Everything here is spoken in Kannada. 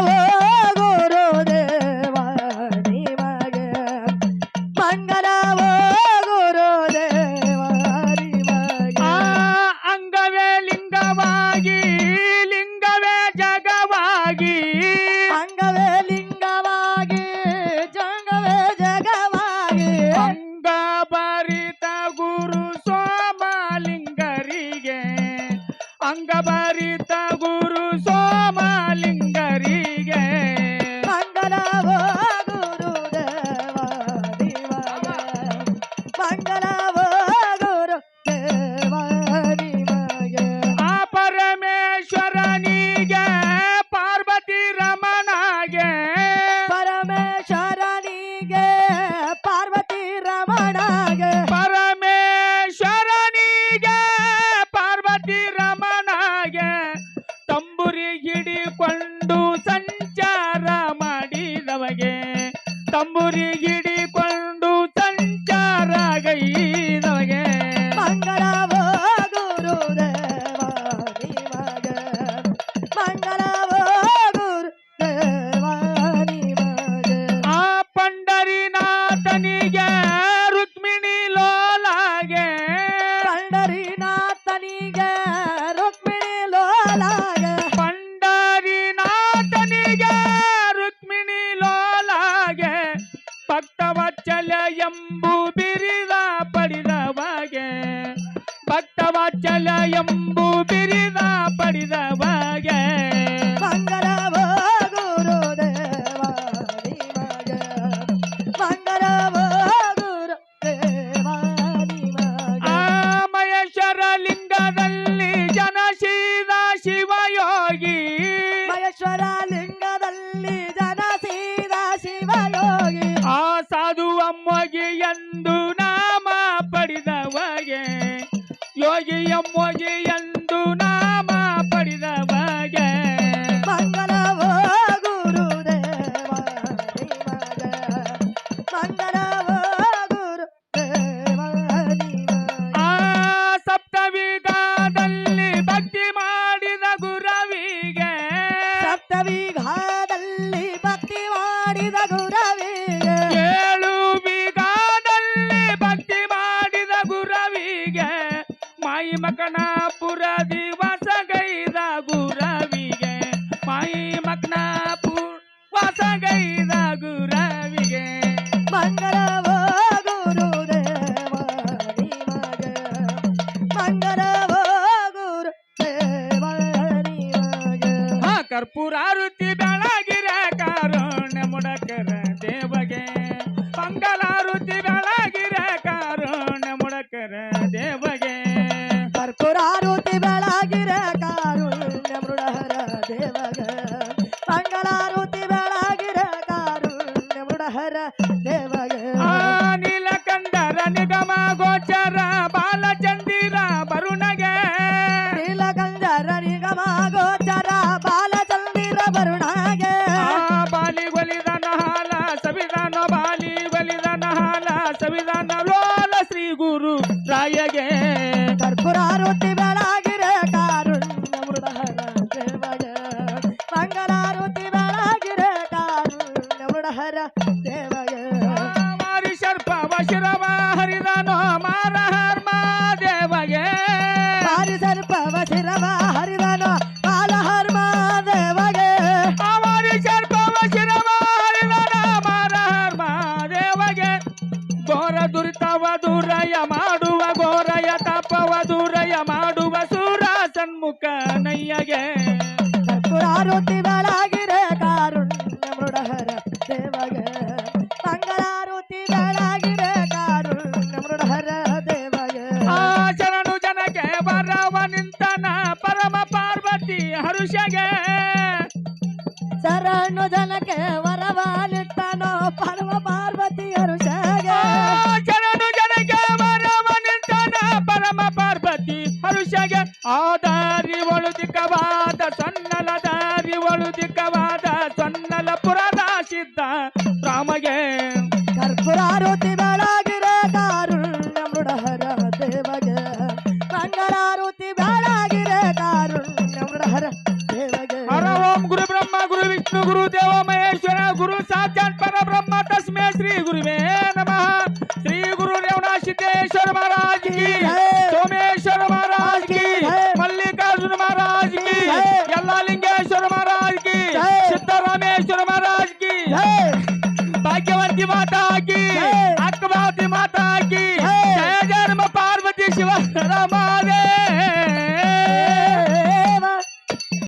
love. ತಂಬುರಿ ಹಿಡಿಕೊಂಡು ಸಂಚಾರ ಗೈದವಗೆ ಮಂಗಳವೋ ನಿಮಗೆ ಮಂಗಳವೋ ಗುರುದೇವ ನಿಮಗೆ ಆ ಪಂಡರಿನಾಥನಿಗೆ ರುಕ್ಮಿಣಿ ಲೋಲಾಗೆ. ಪಂಡರಿನಾಥನಿಗೆ ರುಕ್ಮಿಣಿ ಲೋಲಾಗೆ. ಪಂಡರಿನಾಥನಿಗೆ ರುಕ್ಮಿಣಿ ಲೋಲಾಗೆ. домой ಕರ್ಪೂರಾರುತಿ ಬೆಳಗಿರ ಕಾರುಣ್ಯ ಮುಡಕರ ದೇವಗೆ. ಮಂಗಲಾರುತಿ ಬೆಳಗಿರ ಹಾಲ ಸವಿಧಾನ ಲೋಲ ಶ್ರೀ ಗುರು ರಾಯಗೆ ಕರ್ಪೂರಾರುತಿ ಬೆಳಗಿರ ಕಾರುಣ್ಯ ಮೃಡಹರ ದೇವಗ ಮಂಗಳಾರುತಿ ಬೆಳಗಿರ ಕಾರುಣ್ಯ ಮೃಡಹರ ದೇವಗ ಮಾರಿ ಶರ್ಪ ವಶಿರವ ಹರಿದನೋ ಮಾರ ದುರಿತವ ದೂರಯ ಮಾಡುವ ಗೋರಯ ತಪವ ದೂರಯ ಮಾಡುವ ಸೂರ ಸನ್ಮುಖ ನಯ್ಯಗೆ. ಕರ್ಪೂರಾರುತಿ ಬೆಳಗಿರ ಕಾರುಣ್ಯ ಮೃಡಹರ ದೇವಗೆ. ಮಂಗಳಾರುತಿ ಬೆಳಗಿರ ಕಾರುಣ್ಯ ಮೃಡಹರ ದೇವಗೆ. ಆ ಶರಣು ಜನಕ್ಕೆ ಬರವ ನಿಂತನ ಪರಮ ಪಾರ್ವತಿ ಹರುಷಗೆ. ಶರಣು ಜನಕ್ಕೆ ವರವಾಲಿಟ್ಟನೋ ಮಾಡಿದ್ದ ರಾಮಗೆ ಕರ್ಪುರಾರುತಿ ಬೆಳಗಿರ ಕಾರುಣ್ಯ ಮೃಡಹರ ದೇವಗೆ ಕಂಗರಾರುತಿ ಬೆಳಗಿರ ಕಾರುಣ್ಯ ಮೃಡಹರ ದೇವಗೆ ಹರ ಓಂ ಗುರು ಬ್ರಹ್ಮ ಗುರು ವಿಷ್ಣು ಗುರು ದೇವ ಮಹೇಶ್ವರ ಗುರು ಸಾಧ್ಯಾನ್ ಪರ ಬ್ರಹ್ಮ ತಸ್ಮೇ ಶ್ರೀ ಗುರುವೇ ನಮಃ ಶ್ರೀ ಗುರು ರೇವಣ ಸಿದ್ದೇಶ್ವರ ಮಹಾರಾಜ್ ಕಿ ಹೇ की माता की। अकबा माता की। जय। जन्म पार्वती शिव रामा